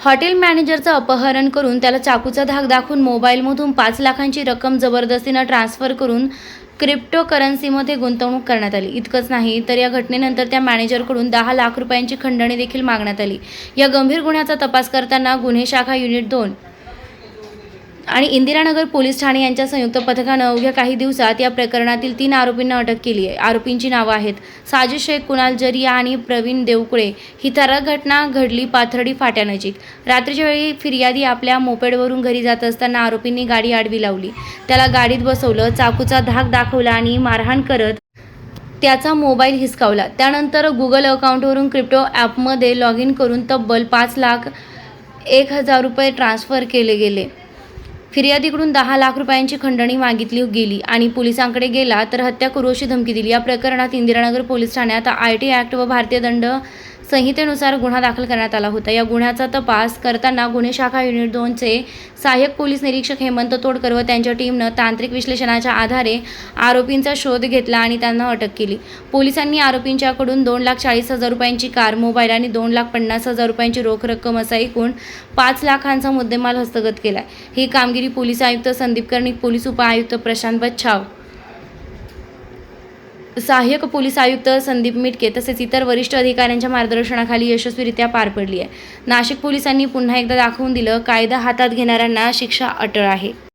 Hotel मॅनेजरचं अपहरण करून त्याला चाकूचा धाक दाखवून मोबाईलमधून पाच लाखांची रक्कम जबरदस्तीनं ट्रान्स्फर करून क्रिप्टो करन्सीमध्ये गुंतवणूक करण्यात आली. इतकंच नाही तर या घटनेनंतर त्या मॅनेजरकडून दहा लाख रुपयांची खंडणी देखील मागण्यात आली. या गंभीर गुन्ह्याचा तपास करताना गुन्हे शाखा युनिट दोन आणि इंदिरानगर पोलीस ठाणे यांच्या संयुक्त पथकानं अवघ्या काही दिवसात या प्रकरणातील तीन आरोपींना अटक केली आहे. आरोपींची नावं आहेत साजिद शेख कुणाल जरिया आणि प्रवीण देवकुळे. ही थरारक घटना घडली पाथर्डी फाट्यानजीक. रात्रीच्या वेळी फिर्यादी आपल्या मोपेडवरून घरी जात असताना आरोपींनी गाडी आडवी लावली. त्याला गाडीत बसवलं चाकूचा धाक दाखवला आणि मारहाण करत त्याचा मोबाईल हिसकावला. त्यानंतर गुगल अकाउंटवरून क्रिप्टो ॲपमध्ये लॉग इन करून तब्बल पाच लाख एक हजार रुपये ट्रान्स्फर केले गेले. फिर्यादीकडून दहा लाख रुपयांची खंडणी मागितली गेली आणि पोलिसांकडे गेला तर हत्या करू अशी धमकी दिली. या प्रकरणात इंदिरानगर पोलीस ठाण्यात आय टी ॲक्ट व भारतीय दंड संहितेनुसार गुन्हा दाखल करण्यात आला होता. या गुन्ह्याचा तपास करताना गुन्हे शाखा युनिट दोनचे सहाय्यक पोलीस निरीक्षक हेमंत तोडकर व त्यांच्या टीमनं तांत्रिक विश्लेषणाच्या आधारे आरोपींचा शोध घेतला आणि त्यांना अटक केली. पोलिसांनी आरोपींच्याकडून दोन लाख चाळीस हजार रुपयांची कार मोबाईल आणि दोन लाख पन्नास हजार रुपयांची रोख रक्कम असा एकूण पाच लाखांचा मुद्देमाल हस्तगत केला ही कामगिरी पोलीस आयुक्त संदीप कर्णिक पोलीस उपआयुक्त प्रशांत बच्छाव सहाय्यक पोलीस आयुक्त संदीप मिटके तसेच इतर वरिष्ठ अधिकाऱ्यांच्या मार्गदर्शनाखाली यशस्वीरित्या पार पडली आहे. नाशिक पोलिसांनी पुन्हा एकदा दाखवून दिलं कायदा हातात घेणाऱ्यांना शिक्षा अटळ आहे.